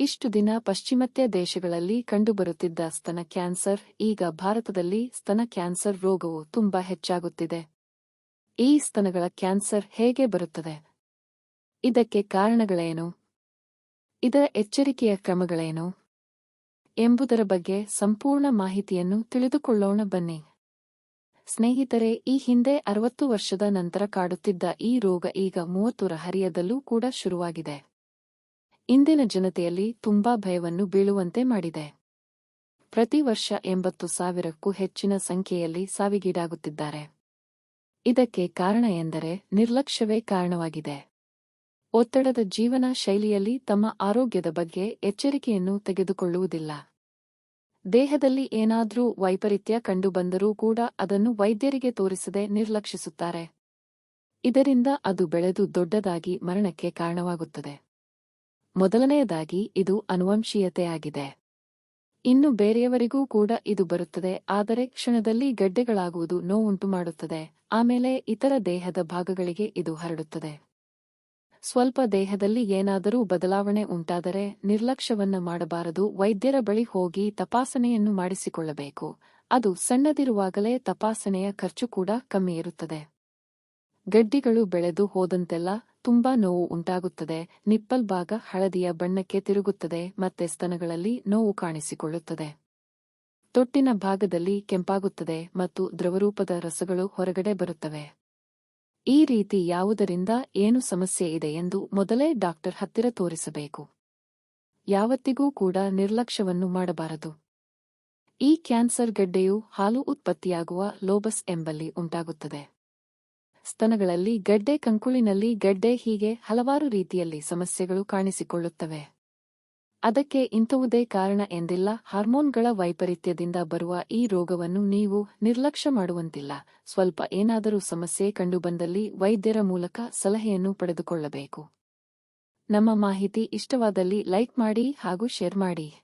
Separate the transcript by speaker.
Speaker 1: ಇಷ್ಟು ದಿನ ಪಾಶ್ಚಿಮಾತ್ಯ ದೇಶಗಳಲ್ಲಿ ಕಂಡುಬರುತ್ತಿದ್ದ ಸ್ತನ ಕ್ಯಾನ್ಸರ್, ಈಗ ಭಾರತದಲ್ಲಿ ಸ್ತನ ಕ್ಯಾನ್ಸರ್ ರೋಗವು ತುಂಬಾ ಹೆಚ್ಚಾಗುತ್ತಿದೆ. ಈ ಸ್ತನಗಳ ಕ್ಯಾನ್ಸರ್ ಹೇಗೆ ಬರುತ್ತದೆ? ಇದಕ್ಕೆ ಕಾರಣಗಳೇನು? ಇದರ ಎಚ್ಚರಿಕೆಯ ಕ್ರಮಗಳೇನು? ಎಂಬುದರ ಬಗ್ಗೆ ಸಂಪೂರ್ಣ ಮಾಹಿತಿಯನ್ನು ತಿಳಿದುಕೊಳ್ಳೋಣ ಬನ್ನಿ. ಸ್ನೇಹಿತರೆ, ಈ ಹಿಂದೆ ಅರವತ್ತು ವರ್ಷದ ನಂತರ ಕಾಡುತ್ತಿದ್ದ ಈ ರೋಗ ಈಗ ಮೂವತ್ತರ ಹರಿಯದಲ್ಲೂ ಕೂಡ ಶುರುವಾಗಿದೆ. ಇಂದಿನ ಜನತೆಯಲ್ಲಿ ತುಂಬಾ ಭಯವನ್ನು ಬೀಳುವಂತೆ ಮಾಡಿದೆ. ಪ್ರತಿ ವರ್ಷ ಎಂಬತ್ತು ಸಾವಿರಕ್ಕೂ ಹೆಚ್ಚಿನ ಸಂಖ್ಯೆಯಲ್ಲಿ ಸಾವಿಗೀಡಾಗುತ್ತಿದ್ದಾರೆ. ಇದಕ್ಕೆ ಕಾರಣ ಎಂದರೆ ನಿರ್ಲಕ್ಷ್ಯವೇ ಕಾರಣವಾಗಿದೆ. ಒತ್ತಡದ ಜೀವನ ಶೈಲಿಯಲ್ಲಿ ತಮ್ಮ ಆರೋಗ್ಯದ ಬಗ್ಗೆ ಎಚ್ಚರಿಕೆಯನ್ನು ತೆಗೆದುಕೊಳ್ಳುವುದಿಲ್ಲ. ದೇಹದಲ್ಲಿ ಏನಾದರೂ ವೈಪರೀತ್ಯ ಕಂಡುಬಂದರೂ ಕೂಡ ಅದನ್ನು ವೈದ್ಯರಿಗೆ ತೋರಿಸದೆ ನಿರ್ಲಕ್ಷಿಸುತ್ತಾರೆ. ಇದರಿಂದ ಅದು ಬೆಳೆದು ದೊಡ್ಡದಾಗಿ ಮರಣಕ್ಕೆ ಕಾರಣವಾಗುತ್ತದೆ. ಮೊದಲನೆಯದಾಗಿ ಇದು ಅನುವಂಶೀಯತೆಯಾಗಿದೆ. ಇನ್ನು ಬೇರೆಯವರಿಗೂ ಕೂಡ ಇದು ಬರುತ್ತದೆ, ಆದರೆ ಕ್ಷಣದಲ್ಲಿ ಗಡ್ಡೆಗಳಾಗುವುದು ನೋವುಂಟು ಮಾಡುತ್ತದೆ. ಆಮೇಲೆ ಇತರ ದೇಹದ ಭಾಗಗಳಿಗೆ ಇದು ಹರಡುತ್ತದೆ. ಸ್ವಲ್ಪ ದೇಹದಲ್ಲಿ ಏನಾದರೂ ಬದಲಾವಣೆ ಉಂಟಾದರೆ ನಿರ್ಲಕ್ಷ್ಯವನ್ನು ಮಾಡಬಾರದು, ವೈದ್ಯರ ಬಳಿ ಹೋಗಿ ತಪಾಸಣೆಯನ್ನು ಮಾಡಿಸಿಕೊಳ್ಳಬೇಕು. ಅದು ಸಣ್ಣದಿರುವಾಗಲೇ ತಪಾಸಣೆಯ ಖರ್ಚು ಕೂಡ ಕಮ್ಮಿ ಇರುತ್ತದೆ ಗಡ್ಡಿಗಳು ಬೆಳೆದು ಹೋದಂತೆಲ್ಲ ತುಂಬಾ ನೋವು ಉಂಟಾಗುತ್ತದೆ. ನಿಪ್ಪಲ್ ಭಾಗ ಹಳದಿಯ ಬಣ್ಣಕ್ಕೆ ತಿರುಗುತ್ತದೆ ಮತ್ತೆ ಸ್ತನಗಳಲ್ಲಿ ನೋವು ಕಾಣಿಸಿಕೊಳ್ಳುತ್ತದೆ. ತೊಟ್ಟಿನ ಭಾಗದಲ್ಲಿ ಕೆಂಪಾಗುತ್ತದೆ ಮತ್ತು ದ್ರವರೂಪದ ರಸಗಳು ಹೊರಗಡೆ ಬರುತ್ತವೆ. ಈ ರೀತಿ ಯಾವುದರಿಂದ ಏನು ಸಮಸ್ಯೆ ಇದೆ ಎಂದು ಮೊದಲೇ ಡಾಕ್ಟರ್ ಹತ್ತಿರ ತೋರಿಸಬೇಕು. ಯಾವತ್ತಿಗೂ ಕೂಡ ನಿರ್ಲಕ್ಷ್ಯವನ್ನು ಮಾಡಬಾರದು. ಈ ಕ್ಯಾನ್ಸರ್ ಗಡ್ಡೆಯು ಹಾಲು ಉತ್ಪತ್ತಿಯಾಗುವ ಲೋಬಸ್ ಎಂಬಲ್ಲಿ ಉಂಟಾಗುತ್ತದೆ. ಸ್ತನಗಳಲ್ಲಿ ಗಡ್ಡೆ ಕಂಕುಳಿನಲ್ಲಿ ಗಡ್ಡೆ ಹೀಗೆ ಹಲವಾರು ರೀತಿಯಲ್ಲಿ ಸಮಸ್ಯೆಗಳು ಕಾಣಿಸಿಕೊಳ್ಳುತ್ತವೆ. ಅದಕ್ಕೆ ಇಂಥವುದೇ ಕಾರಣ ಎಂದಿಲ್ಲ. ಹಾರ್ಮೋನ್ಗಳ ವೈಪರೀತ್ಯದಿಂದ ಬರುವ ಈ ರೋಗವನ್ನು ನೀವು ನಿರ್ಲಕ್ಷ್ಯ ಮಾಡುವಂತಿಲ್ಲ. ಸ್ವಲ್ಪ ಏನಾದರೂ ಸಮಸ್ಯೆ ಕಂಡುಬಂದಲ್ಲಿ ವೈದ್ಯರ ಮೂಲಕ ಸಲಹೆಯನ್ನು ಪಡೆದುಕೊಳ್ಳಬೇಕು. ನಮ್ಮ ಮಾಹಿತಿ ಇಷ್ಟವಾದಲ್ಲಿ ಲೈಕ್ ಮಾಡಿ ಹಾಗೂ ಶೇರ್ ಮಾಡಿ.